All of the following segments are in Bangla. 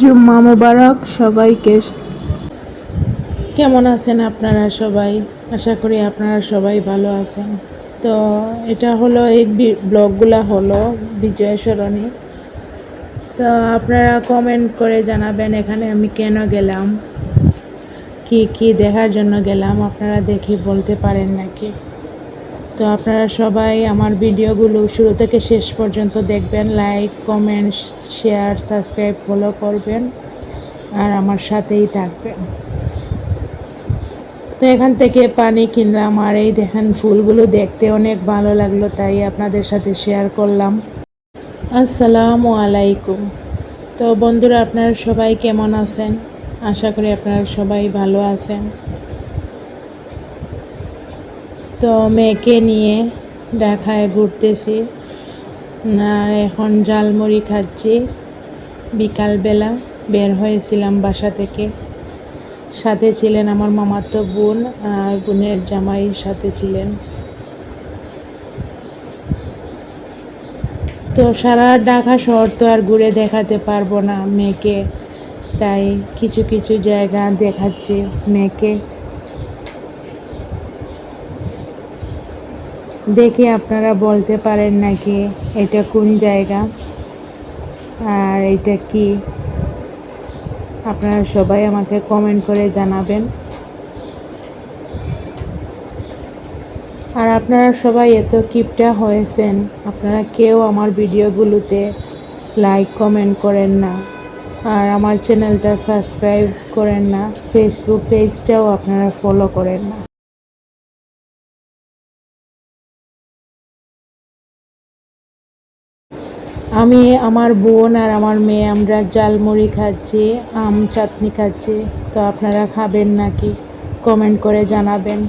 জুম্মা মোবারক, সবাইকে। কেমন আছেন আপনারা সবাই? আশা করি আপনারা সবাই ভালো আছেন। তো এটা হলো এই ব্লগগুলা হলো বিজয় সরণি। তো আপনারা কমেন্ট করে জানাবেন এখানে আমি কেন গেলাম? কি কি দেখার জন্য গেলাম? আপনারা দেখি বলতে পারেন নাকি? তো আপনারা সবাই আমার ভিডিওগুলো শুরু থেকে শেষ পর্যন্ত দেখবেন like comment share subscribe follow করবেন, আর আমার সাথেই থাকবেন। তো এখান থেকে পানি কিনলাম, আর এই দেখেন ফুলগুলো দেখতে অনেক ভালো লাগল, তাই আপনাদের সাথে শেয়ার করলাম। আসসালামু আলাইকুম। তো বন্ধুরা, আপনারা সবাই কেমন আছেন? আশা করি আপনারা সবাই ভালো আছেন। তো মেয়েকে নিয়ে ঢাকায় ঘুরতেছি। আর এখন জালমুড়ি খাচ্ছি। বিকালবেলা বের হয়েছিলাম বাসা থেকে। সাথে ছিলেন আমার মামাতো বোন আর বোনের জামাই সাথে ছিলেন। তো সারা ঢাকা শহর তো আর ঘুরে দেখাতে পারব না মেয়েকে। তাই কিছু কিছু জায়গা দেখাচ্ছি মেয়েকে। দেখে আপনারা বলতে পারেন নাকি এটা কোন জায়গা? আর এটা কি? আপনারা সবাই আমাকে কমেন্ট করে জানাবেন। আর আপনারা সবাই এত কিপটা হয়েছেন, আপনারা কেউ আমার ভিডিওগুলোতে লাইক কমেন্ট করেন না। আর আমার চ্যানেলটা সাবস্ক্রাইব করেন না ফেসবুক পেজটাও আপনারা ফলো করেন না। আমি, আমার বোন আর আমার মেয়ে, আমরা জালমুড়ি খাচ্ছি, আম চাটনি খাচ্ছি। তো আপনারা খাবেন নাকি? কমেন্ট করে জানাবেন।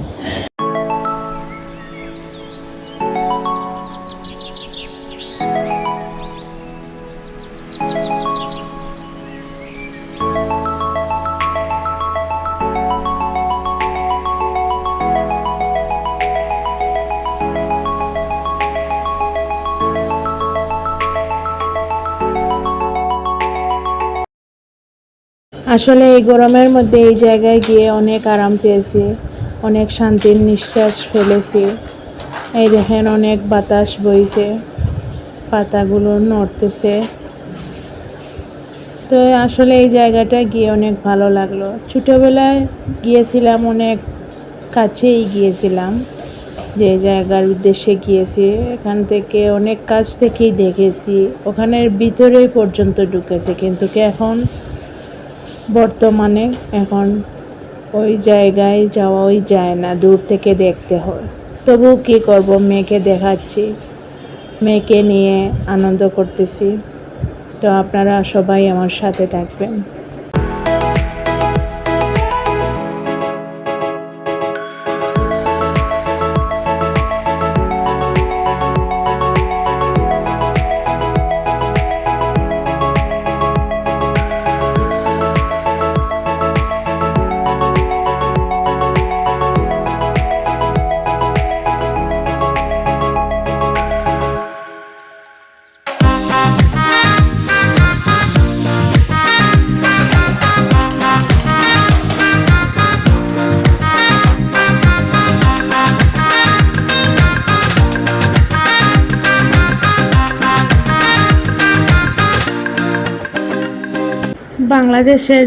আসলে এই গরমের মধ্যে এই জায়গায় গিয়ে অনেক আরাম পেয়েছি, অনেক শান্তির নিঃশ্বাস ফেলেছি। এই দেখেন অনেক বাতাস বইছে, পাতাগুলো নড়তেছে। তো আসলে এই জায়গাটা গিয়ে অনেক ভালো লাগল। ছোটোবেলায় গিয়েছিলাম, অনেক কাছেই গিয়েছিলাম যে জায়গার উদ্দেশ্যে গিয়েছি। এখান থেকে অনেক কাছ থেকেই দেখেছি, ওখানের ভিতরে পর্যন্ত ঢুকেছে। কিন্তু কি এখন বর্তমানে এখন ওই জায়গায় যাওয়াই যায় না, দূর থেকে দেখতে হয়। তবু কি করব, মেয়েকে দেখাচ্ছি, মেয়েকে নিয়ে আনন্দ করতেছি। তো আপনারা সবাই আমার সাথে থাকবেন। বাংলাদেশের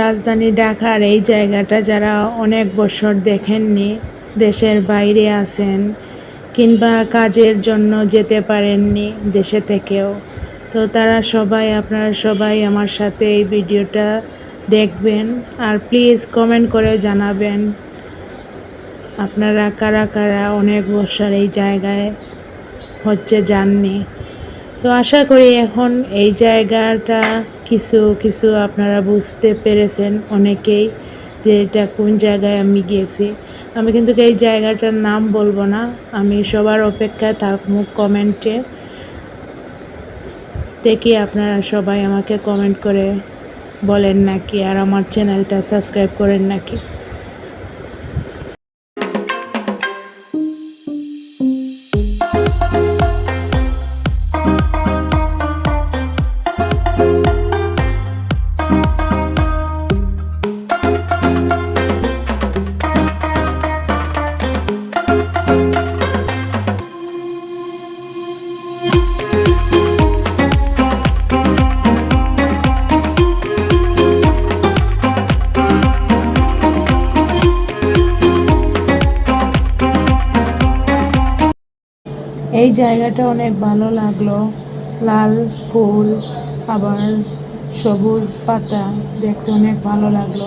রাজধানী ঢাকার এই জায়গাটা যারা অনেক বছর দেখেননি, দেশের বাইরে আছেন কিংবা কাজের জন্য যেতে পারেননি দেশে থেকেও, তো তারা সবাই, আপনারা সবাই আমার সাথে এই ভিডিওটা দেখবেন। আর প্লিজ কমেন্ট করে জানাবেন আপনারা কারা কারা অনেক বছর এই জায়গায় হচ্ছে যাননি। তো আশা করি এখন এই জায়গাটা কিছু কিছু আপনারা বুঝতে পেরেছেন অনেকেই যে এটা কোন জায়গায় আমি গিয়েছি আমি কিন্তু এই জায়গাটার নাম বলব না, আমি সবার অপেক্ষায় থাকব কমেন্টে। দেখি আপনারা সবাই আমাকে কমেন্ট করে বলেন নাকি আর আমার চ্যানেলটা সাবস্ক্রাইব করেন নাকি। এই জায়গাটা অনেক ভালো লাগল। লাল ফুল, আবার সবুজ পাতা দেখতে অনেক ভালো লাগল।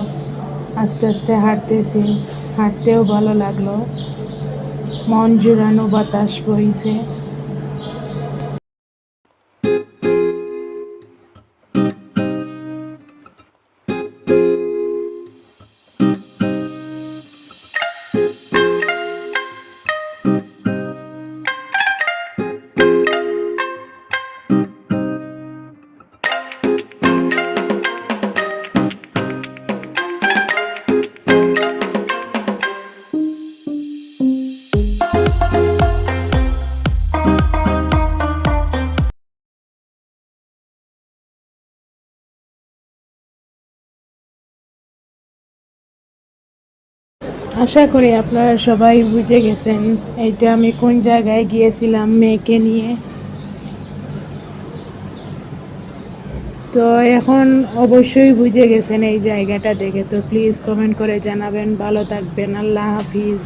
আস্তে আস্তে হাঁটতেছি, হাঁটতেও ভালো লাগল। মন জুড়ানো বাতাস বইছে। আশা করি আপনারা সবাই বুঝে গেছেন এইটা আমি কোন জায়গায় গিয়েছিলাম মেয়েকে নিয়ে। তো এখন অবশ্যই বুঝে গেছেন এই জায়গাটা দেখে। তো প্লিজ কমেন্ট করে জানাবেন। ভালো থাকবেন। আল্লাহ হাফিজ।